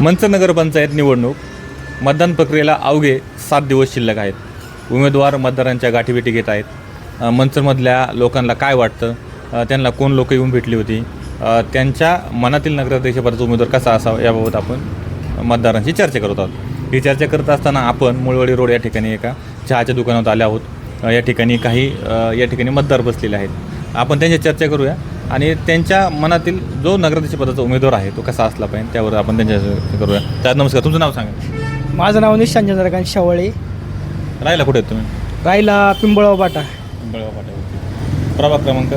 मंच नगरपंचायत निवडणूक मतदान प्रक्रियेला अवघे सात दिवस शिल्लक आहेत. उमेदवार मतदारांच्या गाठीभेटी घेत आहेत. मंचमधल्या लोकांना काय वाटतं? त्यांना कोण लोक येऊन भेटली होती? त्यांच्या मनातील नगराध्यक्षपदाचा उमेदवार कसा असावा याबाबत आपण मतदारांशी चर्चा करत आहोत. ही चर्चा करत असताना आपण मुळवडी रोड या ठिकाणी एका चहाच्या दुकानात आले आहोत. या ठिकाणी काही या ठिकाणी मतदार बसलेले आहेत. आपण त्यांची चर्चा करूया. आणि त्यांच्या मनातील जो नगराध्यक्ष पदाचा उमेदवार आहे तो कसा असला पाहिजे त्यावर आपण त्यांच्या करूया. तर नमस्कार तुमचं नाव सांगा. माझं नाव निशांत चंद्रकांत शेवळे. राहिला कुठे आहेत तुम्ही? राहिला पिंपळाव बाटा. बळगाव पाट्यावरती प्रभाग क्रमांक?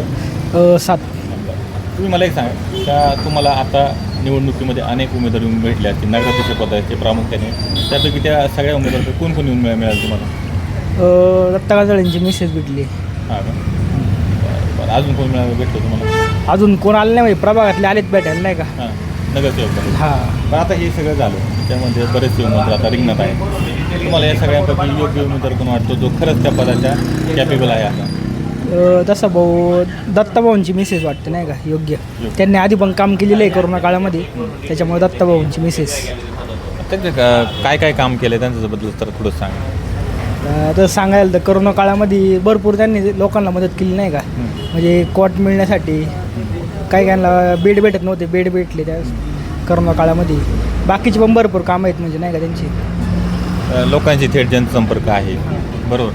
सात. तुम्ही मला एक सांगा का तुम्हाला आता निवडणुकीमध्ये अनेक उमेदवार येऊन भेटले असतील नगराध्यक्ष पदाचे प्रामुख्याने. त्यापैकी त्या सगळ्या उमेदवार कोण कोण येऊन मिळा- मिळाले तुम्हाला? दत्ता मेसेज भेटली. हां का? बरं अजून कोण मिळालं भेटतो तुम्हाला? अजून कोण आले नाही म्हणजे प्रभागातले आलेत भेटायला नाही का? हां नगरसेवक. हा. पण आता हे सगळं झालं. त्यामध्ये बरेचसे उमेदवार आता रिंगणात आहेत. तुम्हाला या सगळ्यांपैकी योग्य उमेदवार कोण वाटतो? जो खरंच त्या पदाच्या कॅपेबल आहे आता. अ, तसं भाऊ दत्ताभाऊंची मेसेज वाटते नाही का? योग्य. त्यांनी आधी पण काम केलेलं आहे कोरोना काळामध्ये. त्याच्यामुळे दत्ताभाऊंची मेसेज त्यांचं का- काय काय काम केलं त्यांच्याबद्दल तर थोडं सांगा. तर सांगायला तर कोरोना काळामध्ये भरपूर त्यांनी लोकांना मदत केली नाही का? म्हणजे कॉट मिळण्यासाठी काही काहींना बेड भेटत नव्हते बेड भेटले त्या कोरोना काळामध्ये. बाकीचे पण भरपूर कामं आहेत म्हणजे नाही का त्यांची? लोकांची थेट जनसंपर्क आहे. बरोबर.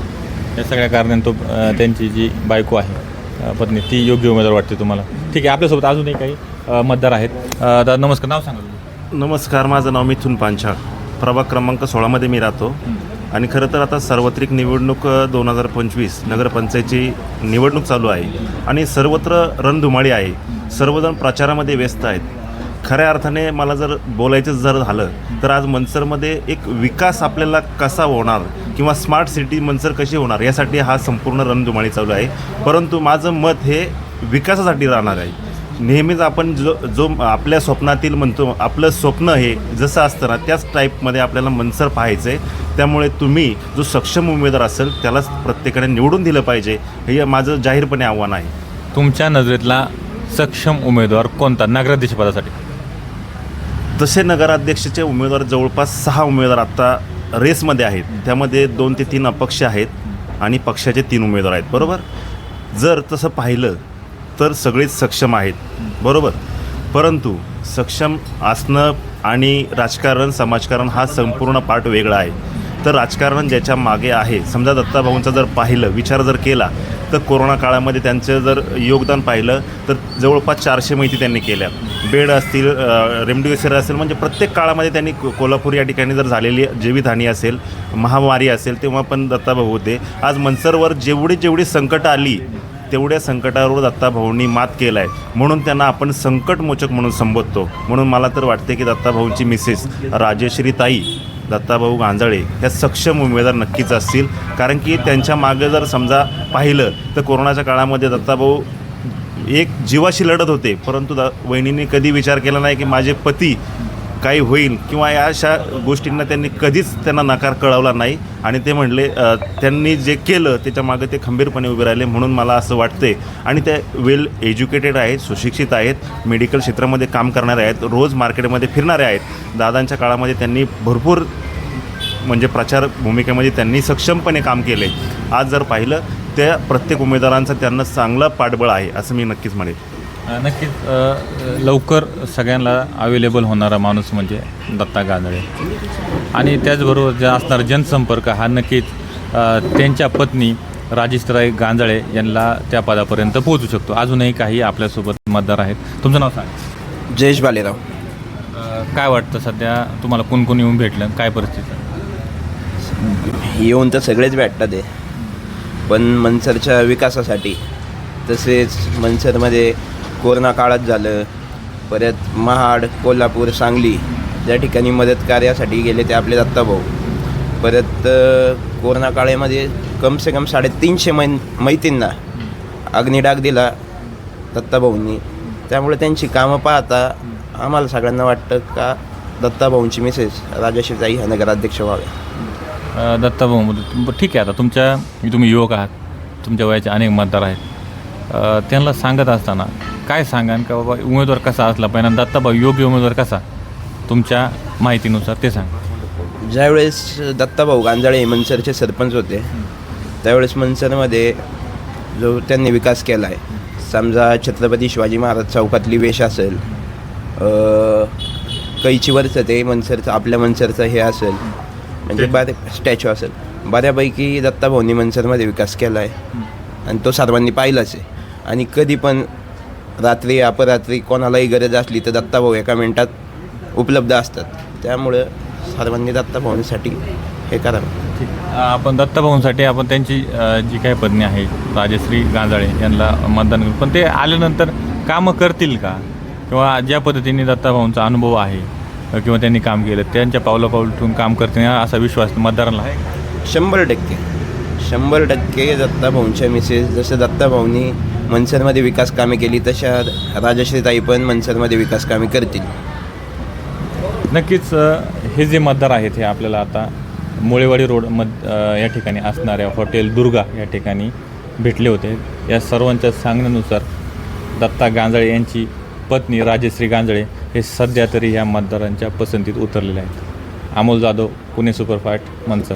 या सगळ्या कारणाने तो त्यांची जी बायको आहे पत्नी ती योग्य उमेदवार वाटते तुम्हाला? ठीक आहे आपल्यासोबत अजूनही काही मतदार आहेत. दादा नमस्कार नाव सांगा. नमस्कार माझं नाव मिथुन पांचाळ. प्रभाग क्रमांक सोळामध्ये मी राहतो. आणि खरं तर आता सार्वत्रिक निवडणूक दोन हजार पंचवीस नगरपंचायतची निवडणूक चालू आहे आणि सर्वत्र रणधुमाळी आहे. सर्वजण प्रचारामध्ये व्यस्त आहेत. खऱ्या अर्थाने मला जर बोलायचं जर झालं तर आज मनसरमध्ये एक विकास आपल्याला कसा होणार किंवा स्मार्ट सिटी मनसर कशी होणार यासाठी हा संपूर्ण रणधुमाळी चालू आहे. परंतु माझं मत हे विकासासाठी राहणार आहे. नेहमीच आपण जो जो आपल्या स्वप्नातील म्हणतो आपलं स्वप्न हे जसं असतं ना त्याच टाईपमध्ये आपल्याला मनसर पाहायचं आहे. त्यामुळे तुम्ही जो सक्षम उमेदवार असेल त्यालाच प्रत्येकाने निवडून दिलं पाहिजे हे माझं जाहीरपणे आव्हान आहे. तुमच्या नजरेतला सक्षम उमेदवार कोणता नगराध्यक्ष पदासाठी? तसे नगराध्यक्षाचे उमेदवार जवळपास सहा उमेदवार आत्ता रेसमध्ये आहेत. त्यामध्ये दोन ते तीन अपक्ष आहेत आणि पक्षाचे तीन उमेदवार आहेत. बरोबर? जर तसं पाहिलं तर सगळेच सक्षम आहेत. बरोबर? परंतु सक्षम असणं आणि राजकारण समाजकारण हा संपूर्ण पार्ट वेगळा आहे. तर राजकारण ज्याच्या मागे आहे समजा दत्ताभाऊंचा जर पाहिलं विचार जर केला तर कोरोना काळामध्ये त्यांचं जर योगदान पाहिलं तर जवळपास चारशे माहिती त्यांनी केल्या. बेड असतील रेमडेसिवीर असेल म्हणजे प्रत्येक काळामध्ये त्यांनी को- कोल्हापूर या ठिकाणी जर झालेली जीवितहानी असेल महामारी असेल तेव्हा पण दत्ताभाऊ होते. आज मनसरवर जेवढी जेवढी संकटं आली तेवढ्या संकटावर दत्ताभाऊंनी मात केला आहे म्हणून त्यांना आपण संकटमोचक म्हणून संबोधतो. म्हणून मला तर वाटते की दत्ताभाऊंची मिसेस राजेश्री ताई दत्ताभाऊ गांजाळे ह्या सक्षम उमेदवार नक्कीच असतील. कारण की त्यांच्या मागे जर समजा पाहिलं तर कोरोनाच्या काळामध्ये दत्ताभाऊ एक जीवाशी लढत होते. परंतु द वहिनींनी कधी विचार केला नाही की माझे पती काही होईल किंवा या अशा गोष्टींना त्यांनी कधीच त्यांना नकार कळवला नाही. आणि ते म्हणले त्यांनी जे केलं त्याच्यामागे ते खंबीरपणे उभे राहिले म्हणून मला असं वाटते आणि ते वेल एज्युकेटेड आहेत सुशिक्षित आहेत मेडिकल क्षेत्रामध्ये काम करणारे आहेत रोज मार्केटमध्ये फिरणारे आहेत. दादांच्या काळामध्ये त्यांनी भरपूर म्हणजे प्रचार भूमिकेमध्ये त्यांनी सक्षमपणे काम केले. आज जर पाहिलं त्या प्रत्येक उमेदवारांचं त्यांना चांगलं पाठबळ आहे असं मी नक्कीच म्हणेन नक्कीच लवकर सगळ्यांना अवेलेबल होणारा माणूस म्हणजे दत्ता गांधळे. आणि त्याचबरोबर जे असणारा जनसंपर्क हा नक्कीच त्यांच्या पत्नी राजेश्वराई गांजाळे यांना त्या पदापर्यंत पोहोचू शकतो. अजूनही काही आपल्यासोबत मतदार आहेत. तुमचं नाव सांग. जयेश बालेराव. काय वाटतं सध्या तुम्हाला कोण कोण येऊन भेटलं? काय परिस्थिती येऊन तर सगळेच भेटतात आहे पण मनसरच्या विकासासाठी तसेच मनसरमध्ये कोरोना काळात झालं. परत महाड कोल्हापूर सांगली ज्या ठिकाणी मदत कार्यासाठी गेले ते आपले दत्ताभाऊ परत कोरोना काळामध्ये कम से कम साडेतीनशे मै मैतींना अग्निडाग दिला दत्ताभाऊंनी त्यामुळे त्यांची कामं पाहता आम्हाला सगळ्यांना वाटतं का दत्ताभाऊंची मिसेस राजाशिवताई ह्या नगराध्यक्ष व्हाव्या दत्ताभाऊ ठीक आहे आता तुमच्या तुम्ही युवक आहात. तुमच्या वयाचे अनेक मतदार आहेत. त्यांना सांगत असताना काय सांगान का बाबा उमेदवार कसा असला पाहिजे? दत्ताभाऊ योग्य उमेदवार कसा? तुमच्या माहितीनुसार ते सांगा. ज्यावेळेस दत्ताभाऊ गांजाळे मनसरचे सरपंच होते त्यावेळेस मनसरमध्ये जो त्यांनी विकास केला आहे समजा छत्रपती शिवाजी महाराज चौकातली वेश असेल कैचीवरचं ते मनसरचं आपल्या मनसरचं हे असेल म्हणजे बरे स्टॅच्यू असेल बऱ्यापैकी दत्ताभाऊंनी मनसरमध्ये विकास केला आहे आणि तो सर्वांनी पाहिलाच आहे. आणि कधी पण रात्री अपरात्री कोणालाही गरज असली तर दत्ताभाऊ एका मिनिटात उपलब्ध असतात. त्यामुळं सर्वांनी दत्ताभाऊंसाठी हे करावं. आपण दत्ताभाऊंसाठी आपण त्यांची जी काही पत्नी आहे राजश्री गांजाळे यांना मतदान करू. पण ते आल्यानंतर कामं करतील का? किंवा ज्या पद्धतीने दत्ताभाऊंचा अनुभव आहे किंवा त्यांनी काम केलं त्यांच्या पावला पाऊल ठेवून काम करतील असा विश्वास मतदारांना आहे? शंभर टक्के. शंभर टक्के दत्ताभाऊंच्या मिसेस जसं दत्ताभाऊंनी मनसरमध्ये विकास कामे केली तशा राजश्रीताई पण मनसरमध्ये विकास कामे करतील. नक्कीच अ, हे जे मतदार आहेत हे आपल्याला आता मुळेवाडी रोड मध अ, या ठिकाणी असणाऱ्या हॉटेल दुर्गा या ठिकाणी भेटले होते. या सर्वांच्या सांगण्यानुसार दत्ता गांजळे यांची पत्नी राजश्री गांजळे हे सध्या तरी ह्या मतदारांच्या पसंतीत उतरलेले आहेत. अमोल जाधव पुणे सुपरफास्ट मनसर.